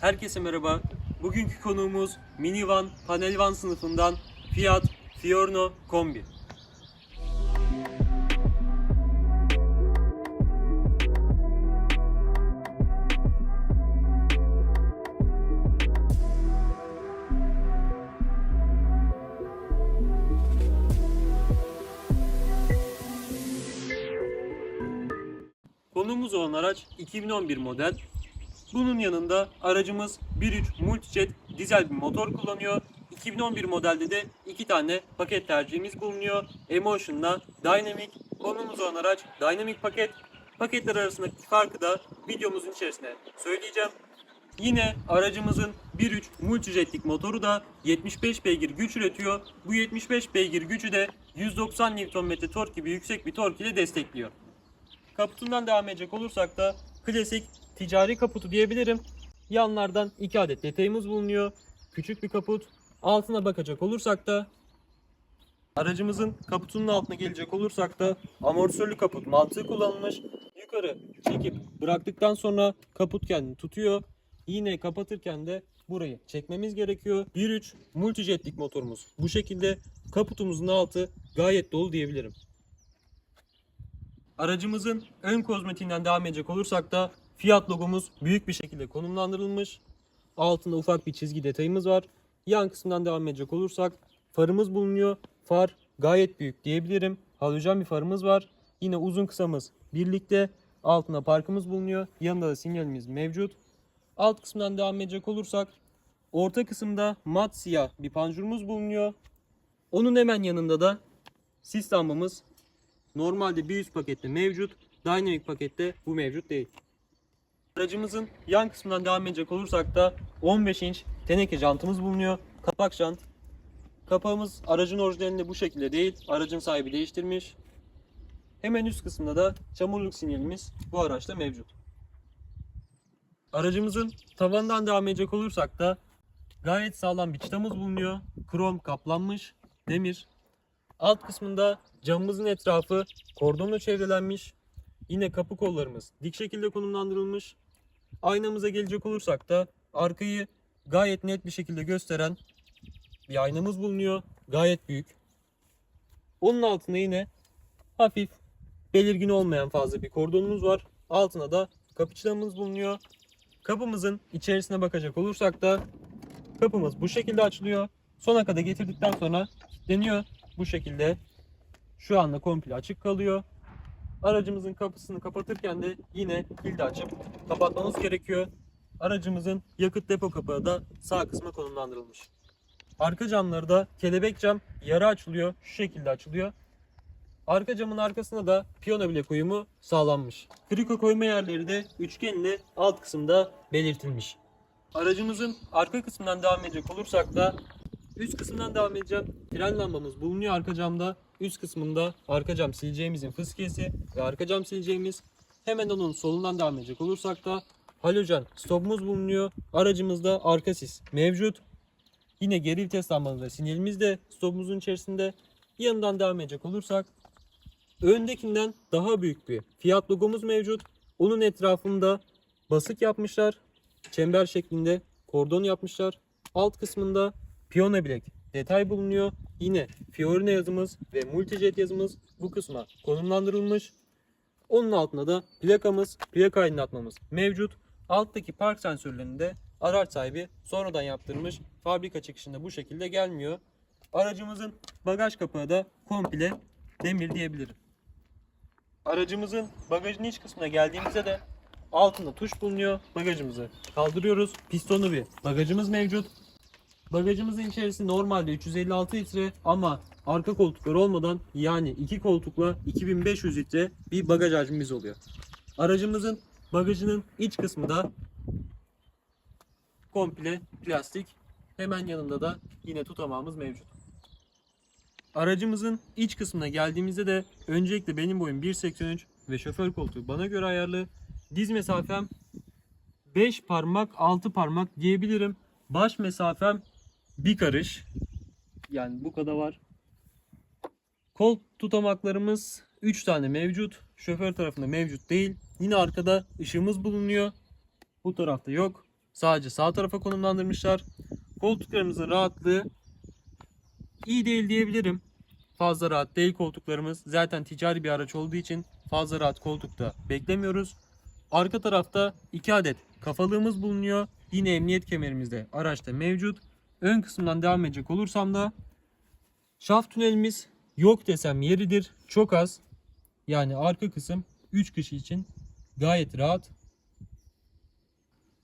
Herkese merhaba. Bugünkü konuğumuz minivan, panel van sınıfından Fiat Fiorno Kombi. Konuğumuz olan araç 2011 model. Bunun yanında aracımız 1.3 Multijet dizel bir motor kullanıyor. 2011 modelde de iki tane paket tercihimiz bulunuyor. Emotion'la Dynamic. Konumuz olan araç Dynamic paket. Paketler arasındaki farkı da videomuzun içerisinde söyleyeceğim. Yine aracımızın 1.3 Multijet'lik motoru da 75 beygir güç üretiyor. Bu 75 beygir gücü de 190 Nm tork gibi yüksek bir tork ile destekliyor. Kaputundan devam edecek olursak da klasik ticari kaputu diyebilirim. Yanlardan 2 adet detayımız bulunuyor. Küçük bir kaput. Altına bakacak olursak da aracımızın kaputunun altına gelecek olursak da amortisörlü kaput mantığı kullanılmış. Yukarı çekip bıraktıktan sonra kaput kendini tutuyor. Yine kapatırken de burayı çekmemiz gerekiyor. 1.3 multijetlik motorumuz. Bu şekilde kaputumuzun altı gayet dolu diyebilirim. Aracımızın ön kozmetiğinden devam edecek olursak da Fiat logomuz büyük bir şekilde konumlandırılmış. Altında ufak bir çizgi detayımız var. Yan kısımdan devam edecek olursak farımız bulunuyor. Far gayet büyük diyebilirim. Halojen bir farımız var. Yine uzun kısamız birlikte. Altında parkımız bulunuyor. Yanında da sinyalimiz mevcut. Alt kısımdan devam edecek olursak orta kısımda mat siyah bir panjurumuz bulunuyor. Onun hemen yanında da sis lambamız Normalde bir üst pakette mevcut. Dynamic pakette bu mevcut değil. Aracımızın yan kısmından devam edecek olursak da 15 inç teneke jantımız bulunuyor. Kapak jant. Kapağımız aracın orijinalinde bu şekilde değil. Aracın sahibi değiştirmiş. Hemen üst kısımda da çamurluk sinyalimiz bu araçta mevcut. Aracımızın tavandan devam edecek olursak da gayet sağlam bir çıtamız bulunuyor. Krom kaplanmış demir Alt kısmında camımızın etrafı kordonla çevrelenmiş. Yine kapı kollarımız dik şekilde konumlandırılmış. Aynamıza gelecek olursak da arkayı gayet net bir şekilde gösteren bir aynamız bulunuyor. Gayet büyük. Onun altında yine hafif belirgin olmayan fazla bir kordonumuz var. Altına da kapı çıtamız bulunuyor. Kapımızın içerisine bakacak olursak da kapımız bu şekilde açılıyor. Sona kadar getirdikten sonra kilitleniyor bu şekilde şu anda komple açık kalıyor. Aracımızın kapısını kapatırken de yine kilidi açıp kapatmamız gerekiyor. Aracımızın yakıt depo kapağı da sağ kısma konumlandırılmış. Arka camları da kelebek cam yarı açılıyor. Şu şekilde açılıyor. Arka camın arkasına da piyano bilek uyumu sağlanmış. Kriko koyma yerleri de üçgenle alt kısımda belirtilmiş. Aracımızın arka kısmından devam edecek olursak da Üst kısımdan devam edeceğim. Fren lambamız bulunuyor arka camda. Üst kısmında arka cam sileceğimizin fıskiyesi ve arka cam sileceğimiz. Hemen onun solundan devam edecek olursak da halojen stopumuz bulunuyor. Aracımızda arka sis mevcut. Yine geri vites lambamız ve sinyalimiz de stopumuzun içerisinde. Yanından devam edecek olursak öndekinden daha büyük bir Fiat logomuz mevcut. Onun etrafında basık yapmışlar. Çember şeklinde kordon yapmışlar. Alt kısmında piyano bilek detay bulunuyor. Yine Fiorino yazımız ve Multijet yazımız bu kısma konumlandırılmış. Onun altında da plakamız, plaka aydınlatmamız mevcut. Alttaki park sensörlerini de araç sahibi sonradan yaptırmış. Fabrika çıkışında bu şekilde gelmiyor. Aracımızın bagaj kapağı da komple demir diyebilirim. Aracımızın bagajın iç kısmına geldiğimizde de altında tuş bulunuyor. Bagajımızı kaldırıyoruz. Pistonlu bir bagajımız mevcut. Bagajımızın içerisi normalde 356 litre ama arka koltuklar olmadan yani iki koltukla 2500 litre bir bagaj hacmimiz oluyor. Aracımızın bagajının iç kısmı da komple plastik. Hemen yanında da yine tutamağımız mevcut. Aracımızın iç kısmına geldiğimizde de öncelikle benim boyum 1.83 ve şoför koltuğu bana göre ayarlı. Diz mesafem 5 parmak 6 parmak diyebilirim. Baş mesafem bir karış. Yani bu kadar var. Kol tutamaklarımız 3 tane mevcut. Şoför tarafında mevcut değil. Yine arkada ışığımız bulunuyor. Bu tarafta yok. sadece sağ tarafa konumlandırmışlar. Koltuklarımızın rahatlığı iyi değil diyebilirim. Fazla rahat değil koltuklarımız. Zaten ticari bir araç olduğu için fazla rahat koltukta beklemiyoruz. Arka tarafta 2 adet kafalığımız bulunuyor. Yine emniyet kemerimiz de araçta mevcut. Ön kısımdan devam edecek olursam da şaft tünelimiz yok desem yeridir. Çok az. Yani arka kısım 3 kişi için gayet rahat.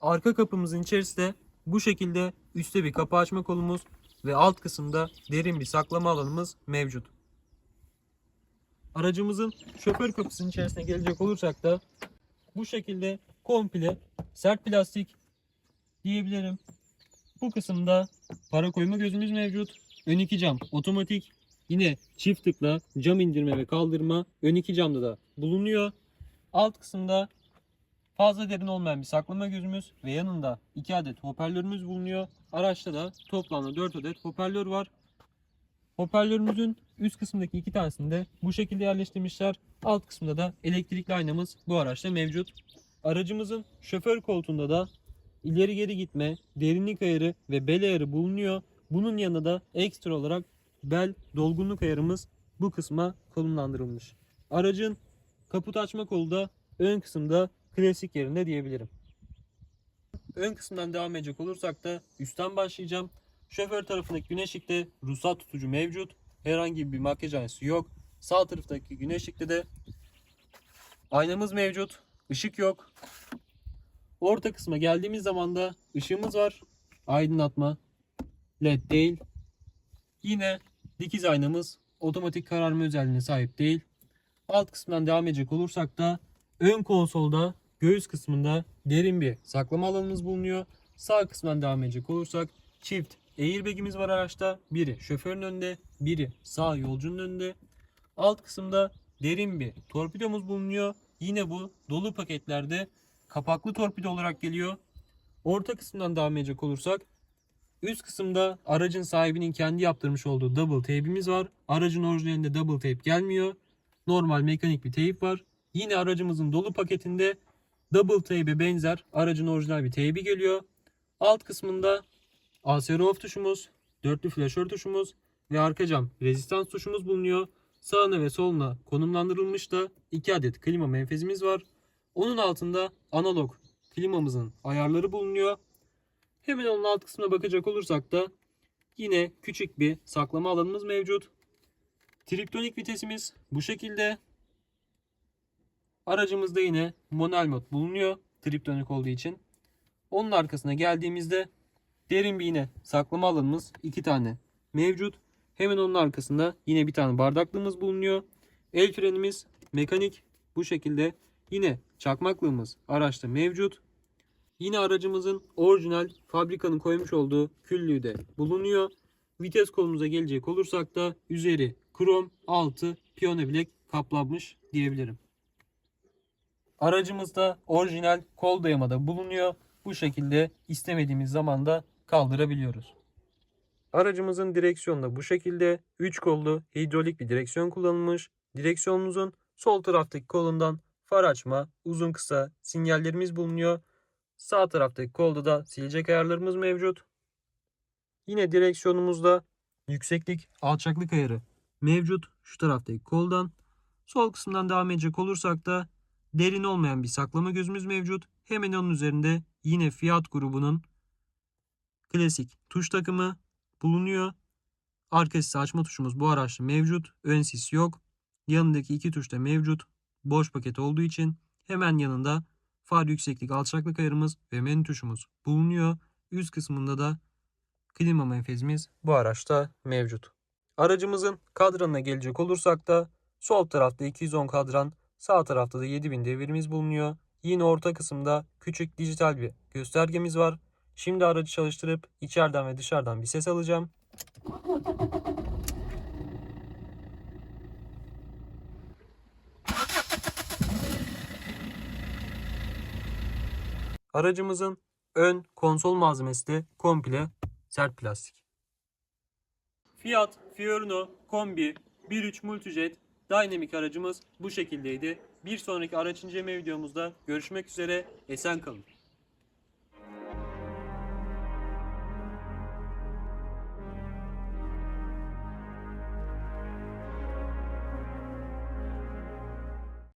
Arka kapımızın içerisinde bu şekilde üstte bir kapı açma kolumuz ve alt kısımda derin bir saklama alanımız mevcut. Aracımızın şoför kapısının içerisine gelecek olursak da bu şekilde komple sert plastik diyebilirim. Bu kısımda para koyma gözümüz mevcut. Ön iki cam otomatik. Yine çift tıkla cam indirme ve kaldırma ön iki camda da bulunuyor. Alt kısımda fazla derin olmayan bir saklama gözümüz ve yanında 2 adet hoparlörümüz bulunuyor. Araçta da toplamda 4 adet hoparlör var. Hoparlörümüzün üst kısmındaki iki tanesini de bu şekilde yerleştirmişler. Alt kısımda da elektrikli aynamız bu araçta mevcut. Aracımızın şoför koltuğunda da ileri geri gitme, derinlik ayarı ve bel ayarı bulunuyor. Bunun yanında da ekstra olarak bel dolgunluk ayarımız bu kısma konumlandırılmış. Aracın kaput açma kolu da ön kısımda klasik yerinde diyebilirim. Ön kısımdan devam edecek olursak da üstten başlayacağım. Şoför tarafındaki güneşlikte ruhsat tutucu mevcut. Herhangi bir makyaj aynası yok. Sağ taraftaki güneşlikte de aynamız mevcut. Işık yok. Orta kısma geldiğimiz zaman da ışığımız var. Aydınlatma. LED değil. Yine dikiz aynamız otomatik kararma özelliğine sahip değil. Alt kısmından devam edecek olursak da ön konsolda göğüs kısmında derin bir saklama alanımız bulunuyor. Sağ kısmından devam edecek olursak çift airbag'imiz var araçta. Biri şoförün önünde, biri sağ yolcunun önünde. Alt kısımda derin bir torpidomuz bulunuyor. Yine bu dolu paketlerde kapaklı torpido olarak geliyor. Orta kısımdan devam edecek olursak üst kısımda aracın sahibinin kendi yaptırmış olduğu double tape'imiz var. Aracın orijinalinde double tape gelmiyor. Normal mekanik bir teyp var. Yine aracımızın dolu paketinde double tape'e benzer aracın orijinal bir teybi geliyor. Alt kısmında ASR off tuşumuz, dörtlü flaşör tuşumuz ve arka cam rezistans tuşumuz bulunuyor. Sağına ve soluna konumlandırılmış da 2 adet klima menfezimiz var. Onun altında analog klimamızın ayarları bulunuyor. Hemen onun alt kısmına bakacak olursak da yine küçük bir saklama alanımız mevcut. Triptonik vitesimiz bu şekilde. Aracımızda yine manuel mod bulunuyor. Triptonik olduğu için. Onun arkasına geldiğimizde derin bir yine saklama alanımız iki tane mevcut. Hemen onun arkasında yine bir tane bardaklığımız bulunuyor. El frenimiz mekanik bu şekilde. Yine çakmaklığımız araçta mevcut. Yine aracımızın orijinal fabrikanın koymuş olduğu küllüğü de bulunuyor. Vites kolumuza gelecek olursak da üzeri krom, altı piyano bilek kaplanmış diyebilirim. Aracımızda orijinal kol dayamada bulunuyor. Bu şekilde istemediğimiz zaman da kaldırabiliyoruz. Aracımızın direksiyonda bu şekilde 3 kollu hidrolik bir direksiyon kullanılmış. Direksiyonumuzun sol taraftaki kolundan far açma, uzun kısa sinyallerimiz bulunuyor. Sağ taraftaki kolda da silecek ayarlarımız mevcut. Yine direksiyonumuzda yükseklik, alçaklık ayarı mevcut şu taraftaki koldan. Sol kısımdan devam edecek olursak da derin olmayan bir saklama gözümüz mevcut. Hemen onun üzerinde yine Fiat grubunun klasik tuş takımı bulunuyor. Arka sis açma tuşumuz bu araçta mevcut. Ön sis yok. Yanındaki iki tuş da mevcut. Boş paket olduğu için hemen yanında far yükseklik alçaklık ayarımız ve menü tuşumuz bulunuyor. Üst kısmında da klima menfezimiz bu araçta mevcut. Aracımızın kadranına gelecek olursak da sol tarafta 210 kadran, sağ tarafta da 7000 devirimiz bulunuyor. Yine orta kısımda küçük dijital bir göstergemiz var. Şimdi aracı çalıştırıp içeriden ve dışarıdan bir ses alacağım. Aracımızın ön konsol malzemesi de komple sert plastik. Fiat Fiorino Kombi 1.3 Multijet Dynamic aracımız bu şekildeydi. Bir sonraki araç inceleme videomuzda görüşmek üzere. Esen kalın.